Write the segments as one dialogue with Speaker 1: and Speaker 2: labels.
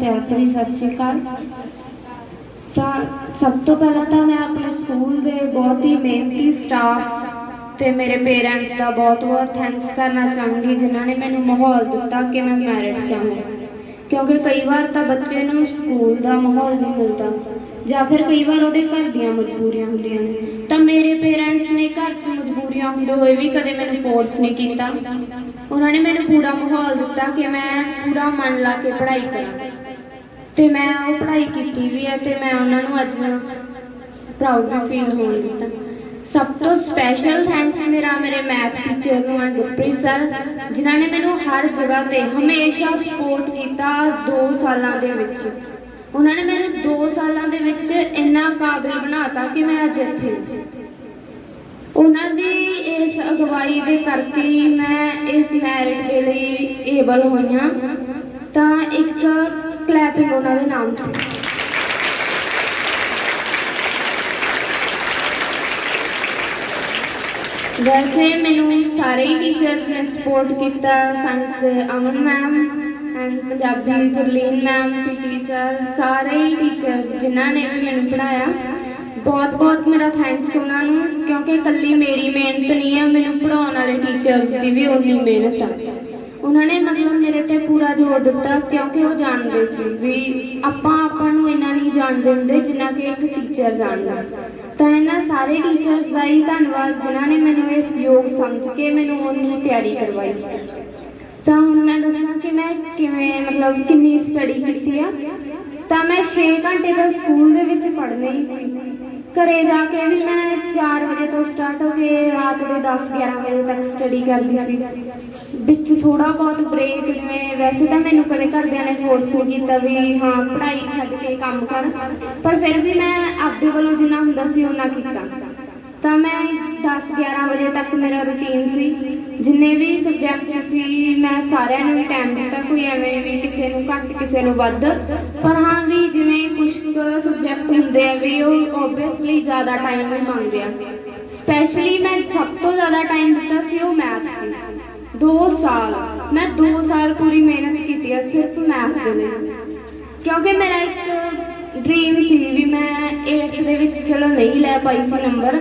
Speaker 1: ਪਿਆਰ ਭਰੀ ਸਤਿ ਸ਼੍ਰੀ ਅਕਾਲ। ਤਾਂ ਸਭ ਤੋਂ ਪਹਿਲਾਂ ਤਾਂ ਮੈਂ ਆਪਣੇ ਸਕੂਲ ਦੇ ਬਹੁਤ ਹੀ ਮਿਹਨਤੀ ਸਟਾਫ ਤੇ ਮੇਰੇ ਪੇਰੈਂਟਸ ਦਾ ਬਹੁਤ-ਬਹੁਤ ਥੈਂਕਸ ਕਰਨਾ ਚਾਹੂੰਗੀ, ਜਿਨ੍ਹਾਂ ਨੇ ਮੈਨੂੰ ਮਾਹੌਲ ਦਿੱਤਾ ਕਿ ਮੈਂ ਮੈਰਿਟ ਚਾਹਾਂ ਕਿਉਂਕਿ ਕਈ ਵਾਰ ਤਾਂ ਬੱਚੇ ਨੂੰ ਸਕੂਲ ਦਾ ਮਾਹੌਲ ਨਹੀਂ ਮਿਲਦਾ। ਜਾਂ ਫਿਰ ਕਈ ਵਾਰ ਉਹਦੇ ਘਰ ਦੀਆਂ ਮਜਬੂਰੀਆਂ ਹੁੰਦੀਆਂ ਨੇ। ਤਾਂ ਮੇਰੇ ਪੇਰੈਂਟਸ ਨੇ ਘਰ 'ਚ ਮਜਬੂਰੀਆਂ ਹੁੰਦੇ ਹੋਏ ਵੀ ਕਦੇ ਮੈਨੂੰ ਫੋਰਸ ਨਹੀਂ ਕੀਤਾ। ਉਹਨਾਂ ਨੇ ਮੈਨੂੰ ਪੂਰਾ ਮਾਹੌਲ ਦਿੱਤਾ ਕਿ ਮੈਂ ਪੂਰਾ ਮਨ ਲਾ ਕੇ ਪੜ੍ਹਾਈ ਕਰਾਂ। ਤੇ ਮੈਂ ਉਹ ਪੜ੍ਹਾਈ ਕੀਤੀ ਵੀ ਹੈ ਤੇ ਮੈਂ ਉਹਨਾਂ ਨੂੰ ਅੱਜ ਪ੍ਰਾਊਡ ਵੀ ਫੀਲ ਹੋਣ ਦਿੱਤਾ। ਸਭ ਤੋਂ ਸਪੈਸ਼ਲ ਥੈਂਕਸ ਮੇਰਾ ਮੇਰੇ ਮੈਥ ਟੀਚਰ ਨੂੰ ਹੈ ਗੁਰਪ੍ਰੀਤ ਸਰ ਜਿਨ੍ਹਾਂ ਨੇ ਮੈਨੂੰ ਹਰ ਜਗ੍ਹਾ ਤੇ ਹਮੇਸ਼ਾ ਸਪੋਰਟ ਕੀਤਾ 2 ਸਾਲਾਂ ਦੇ ਵਿੱਚ। ਉਹਨਾਂ ਨੇ ਮੈਨੂੰ 2 ਸਾਲਾਂ ਦੇ ਵਿੱਚ ਇੰਨਾ ਕਾਬਿਲ ਬਣਾਤਾ ਕਿ ਮੈਂ ਅੱਜ ਇੱਥੇ ਉਹਨਾਂ ਦੀ ਇਸ ਅਗਵਾਈ ਦੇ ਕਰਕੇ ਮੈਂ ਇਸ ਮੈਰਿਟ ਦੇ ਲਈ ਏਬਲ ਹੋਈਆਂ ਤਾਂ ਇੱਕ ਕਲੈਪਿੰਗ ਉਹਨਾਂ ਦੇ ਨਾਮ ਤੇ। ਵੈਸੇ ਮੈਨੂੰ ਸਾਰੇ ਹੀ ਟੀਚਰਸ ਨੇ ਸਪੋਰਟ ਕੀਤਾ ਸਾਇੰਸ ਦੇ Aman ma'am Punjabi Gurleen ma'am P T sir, ਸਾਰੇ ਹੀ ਟੀਚਰਸ ਜਿਨ੍ਹਾਂ ਨੇ ਵੀ ਮੈਨੂੰ ਪੜਾਇਆ ਬਹੁਤ ਬਹੁਤ ਮੇਰਾ ਥੈਂਕਸ ਉਹਨਾਂ ਨੂੰ, ਕਿਉਂਕਿ ਇਕੱਲੀ ਮੇਰੀ ਮਿਹਨਤ ਨਹੀਂ ਹੈ, ਮੈਨੂੰ ਪੜਾਉਣ ਵਾਲੇ ਟੀਚਰਸ ਦੀ ਵੀ ਉਨੀ ਮਿਹਨਤ ਆ। ਉਹਨਾਂ ਨੇ ਮਤਲਬ ਮੇਰੇ ਤੇ ਪੂਰਾ ਜ਼ੋਰ ਦਿੱਤਾ, ਕਿਉਂਕਿ ਉਹ ਜਾਣਦੇ ਸੀ ਵੀ ਆਪਾਂ ਆਪਾਂ ਨੂੰ ਇੰਨਾ ਨਹੀਂ ਜਾਣਦੇ ਹੁੰਦੇ ਜਿੰਨਾ ਕਿ ਇੱਕ ਟੀਚਰ ਜਾਣਦਾ। ਤਾਂ ਇਹਨਾਂ ਸਾਰੇ ਟੀਚਰਸ ਦਾ ਹੀ ਧੰਨਵਾਦ, ਜਿਨ੍ਹਾਂ ਨੇ ਮੈਨੂੰ ਇਸ ਯੋਗ ਸਮਝ ਕੇ ਮੈਨੂੰ ਉਨੀ ਤਿਆਰੀ ਕਰਵਾਈ। ਤਾਂ ਹੁਣ ਮੈਂ ਦੱਸਾਂ ਕਿ ਮੈਂ ਕਿਵੇਂ, ਮਤਲਬ ਕਿੰਨੀ ਸਟੱਡੀ ਕੀਤੀ ਆ। ਤਾਂ ਮੈਂ 6 ਘੰਟੇ ਦਾ ਸਕੂਲ ਦੇ ਵਿੱਚ ਪੜ੍ਹਨਾ ਹੀ ਸੀ। ਘਰੇ ਜਾ ਕੇ ਵੀ ਮੈਂ 4 ਵਜੇ ਤੋਂ ਸਟਾਰਟ ਹੋ ਕੇ ਰਾਤ ਦੇ 10 11 ਵਜੇ ਤੱਕ ਸਟੱਡੀ ਕਰਦੀ ਸੀ। ਵਿੱਚ ਥੋੜਾ ਬਹੁਤ ਬ੍ਰੇਕ ਜਿਵੇਂ, ਵੈਸੇ ਤਾਂ ਮੈਨੂੰ ਕਦੇ ਘਰਦਿਆਂ ਨੇ ਫੋਰਸ ਨਹੀਂ ਕੀਤਾ ਵੀ ਹਾਂ, ਪੜ੍ਹਾਈ ਛੱਡ ਕੇ ਕੰਮ ਕਰ। ਪਰ ਫਿਰ ਵੀ ਮੈਂ ਆਪਦੇ ਵੱਲੋਂ ਜਿੰਨਾ ਹੁੰਦਾ ਸੀ ਉਹਨਾਂ ਕੀਤਾ। ਤਾਂ ਮੈਂ 10 11 ਵਜੇ ਤੱਕ ਮੇਰਾ ਰੁਟੀਨ ਸੀ। ਜਿੰਨੇ ਵੀ ਸਬਜੈਕਟ ਸੀ, ਮੈਂ ਸਾਰਿਆਂ ਨੂੰ ਹੀ ਟਾਈਮ ਦਿੱਤਾ ਕੋਈ ਐਵੇਂ ਵੀ ਕਿਸੇ ਨੂੰ ਘੱਟ, ਕਿਸੇ ਨੂੰ ਵੱਧ। ਪਰ ਹਾਂ ਵੀ ਜਿਵੇਂ ਕੁਝ ਸਬਜੈਕਟ ਹੁੰਦੇ ਆ ਵੀ ਉਹ ਓਬਵੀਅਸਲੀ ਜ਼ਿਆਦਾ ਟਾਈਮ ਵੀ ਮੰਗਦੇ ਆ। ਸਪੈਸ਼ਲੀ ਮੈਂ ਸਭ ਤੋਂ ਜ਼ਿਆਦਾ ਟਾਈਮ ਦਿੱਤਾ ਸੀ ਉਹ ਮੈਥ ਸੀ। 2 ਸਾਲ। ਮੈਂ 2 ਸਾਲ ਪੂਰੀ ਮਿਹਨਤ ਕੀਤੀ ਆ ਸਿਰਫ ਮੈਥ ਦੇ ਲਈ। ਕਿਉਂਕਿ ਮੇਰਾ ਇੱਕ ਡ੍ਰੀਮ ਸੀ ਵੀ ਮੈਂ 8th ਦੇ ਵਿੱਚ ਚਲੋ ਨਹੀਂ ਲੈ ਪਾਈ ਸੀ ਨੰਬਰ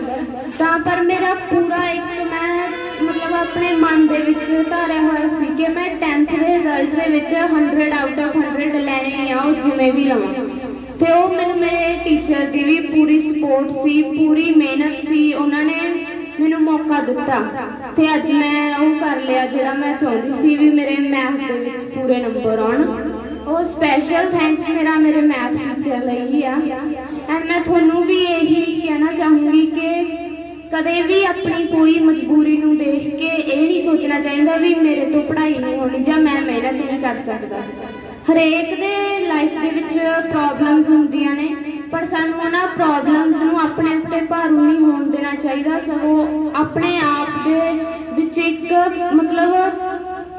Speaker 1: ਤਾਂ ਪਰ ਮੇਰਾ ਪੂਰਾ ਇੱਕ ਮੈਂ ਮਤਲਬ ਆਪਣੇ ਮਨ ਦੇ ਵਿੱਚ ਧਾਰਿਆ ਹੋਇਆ ਸੀ ਕਿ ਮੈਂ 10th ਦੇ ਰਿਜ਼ਲਟ ਦੇ ਵਿੱਚ 100 ਆਊਟ ਆਫ 100 ਲੈਣੇ ਆ, ਉਹ ਜਿਵੇਂ ਵੀ ਲਵਾਂ। ਤੇ ਉਹ ਮੈਨੂੰ ਮੇਰੇ ਟੀਚਰ ਦੀ ਵੀ ਪੂਰੀ ਸਪੋਰਟ ਸੀ, ਪੂਰੀ ਮਿਹਨਤ ਸੀ, ਉਹਨਾਂ ਨੇ ਮੈਨੂੰ ਮੌਕਾ ਦਿੱਤਾ। ਤੇ ਅੱਜ ਮੈਂ ਉਹ ਕਰ ਲਿਆ ਜਿਹੜਾ ਮੈਂ ਚਾਹੁੰਦੀ ਸੀ ਵੀ ਮੇਰੇ ਮੈਥ ਦੇ ਵਿੱਚ ਪੂਰੇ ਨੰਬਰ ਆਉਣ। ਉਹ ਸਪੈਸ਼ਲ ਥੈਂਕਸ ਮੇਰਾ, ਮੇਰੇ ਮੈਥ ਟੀਚਰ ਲਈ ਆ। ਐਂਡ ਮੈਂ ਤੁਹਾਨੂੰ ਵੀ ਇਹੀ ਕਹਿਣਾ ਚਾਹੂੰਗੀ ਕਿ ਕਦੇ ਵੀ ਆਪਣੀ ਕੋਈ ਮਜਬੂਰੀ ਨੂੰ ਦੇਖ ਕੇ ਇਹ ਨਹੀਂ ਸੋਚਣਾ ਚਾਹੀਦਾ ਵੀ ਮੇਰੇ ਤੋਂ ਪੜ੍ਹਾਈ ਨਹੀਂ ਹੋਣੀ ਜਾਂ ਮੈਂ ਮਿਹਨਤ ਨਹੀਂ ਕਰ ਸਕਦਾ। ਹਰੇਕ ਦੇ ਲਾਈਫ ਦੇ ਵਿੱਚ ਪ੍ਰੋਬਲਮਸ ਹੁੰਦੀਆਂ ਨੇ, ਪਰ ਸਾਨੂੰ ਉਹਨਾਂ ਪ੍ਰੋਬਲਮਸ ਨੂੰ ਆਪਣੇ ਉੱਤੇ ਭਾਰੂ ਨਹੀਂ ਹੋਣ ਦੇਣਾ ਚਾਹੀਦਾ। ਸਗੋਂ ਆਪਣੇ ਆਪ ਦੇ ਵਿੱਚ ਇੱਕ ਮਤਲਬ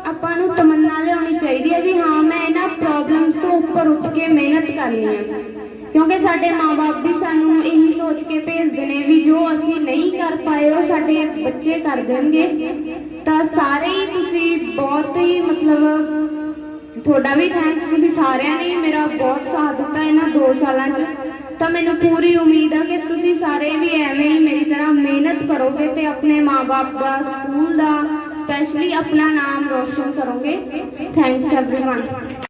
Speaker 1: ਆਪਾਂ ਨੂੰ ਤਮੰਨਾ ਲਿਆਉਣੀ ਚਾਹੀਦੀ ਹੈ ਵੀ ਹਾਂ, ਮੈਂ ਇਹਨਾਂ ਪ੍ਰੋਬਲਮਸ ਤੋਂ ਉੱਪਰ ਉੱਠ ਕੇ ਮਿਹਨਤ ਕਰਨੀ ਹੈ। ਕਿਉਂਕਿ ਸਾਡੇ ਮਾਪੇ ਵੀ ਸਾਨੂੰ ਇਹੀ ਸੋਚ ਕੇ ਭੇਜਦੇ ਨੇ ਵੀ ਜੋ ਅਸੀਂ ਨਹੀਂ ਕਰ ਪਾਏ, ਉਹ ਸਾਡੇ ਬੱਚੇ ਕਰ ਦੇਣਗੇ। ਤਾਂ ਸਾਰੇ ਹੀ ਤੁਸੀਂ ਬਹੁਤ ਹੀ ਮਤਲਬ ਤੁਹਾਡਾ ਵੀ ਥੈਂਕਸ ਤੁਸੀਂ ਸਾਰਿਆਂ ਨੇ ਮੇਰਾ ਬਹੁਤ ਸਾਥ ਦਿੱਤਾ ਇਹਨਾਂ 2 ਸਾਲਾਂ 'ਚ। ਤਾਂ ਮੈਨੂੰ ਪੂਰੀ ਉਮੀਦ ਆ ਕਿ ਤੁਸੀਂ ਸਾਰੇ ਵੀ ਐਵੇਂ ਹੀ ਮੇਰੀ ਤਰ੍ਹਾਂ ਮਿਹਨਤ ਕਰੋਗੇ ਤੇ ਆਪਣੇ ਮਾਪੇ ਦਾ, ਸਕੂਲ ਦਾ ਸਪੈਸ਼ਲੀ ਆਪਣਾ ਨਾਮ ਰੋਸ਼ਨ ਕਰੋਗੇ ਥੈਂਕਸ एवरीवन